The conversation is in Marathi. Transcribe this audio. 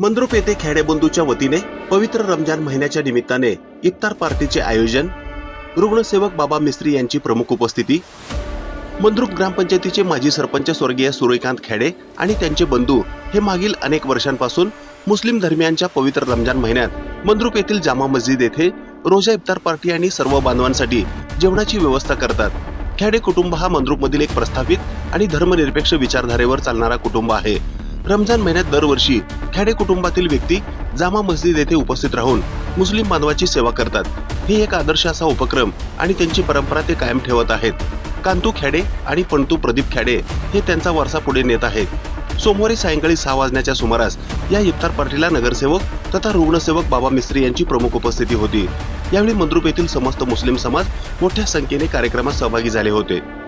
मंद्रुप येथे खेडेबंधूच्या वतीने पवित्र रमजान महिन्याच्या निमित्ताने इफ्तार पार्टीचे आयोजन रुग्णसेवक बाबा मिस्त्री यांची प्रमुख उपस्थिती मंद्रुप ग्रामपंचायतीचे माजी सरपंच स्वर्गीय सूर्यकांत खेडे आणि त्यांचे बंधू हे मागील अनेक वर्षांपासून मुस्लिम धर्मियांच्या पवित्र रमजान महिन्यात मंद्रुप येथील जामा मस्जिद येथे रोजा इफ्तार पार्टी आणि सर्व बांधवांसाठी जेवणाची व्यवस्था करतात. खेडे कुटुंब हा मंद्रुपमधील एक प्रस्थापित आणि धर्मनिरपेक्ष विचारधारेवर चालणारा कुटुंब आहे. रमजान महिन्यात दरवर्षी खेडे कुटुंबातील व्यक्ती जामा मस्जिद येथे उपस्थित राहून मुस्लिम बांधवाची सेवा करतात. हे एक आदर्श असा उपक्रम आणि त्यांची परंपरा ते कायम ठेवत आहेत. कांतू खेडे आणि पणतू प्रदीप खेडे हे त्यांचा वारसा पुढे नेत आहेत. सोमवारी सायंकाळी सहा वाजण्याच्या सुमारास या इफ्तार पार्टीला नगरसेवक तथा रुग्णसेवक बाबा मिस्त्री यांची प्रमुख उपस्थिती होती. यावेळी मंद्रुप येथील समस्त मुस्लिम समाज मोठ्या संख्येने कार्यक्रमात सहभागी झाले होते.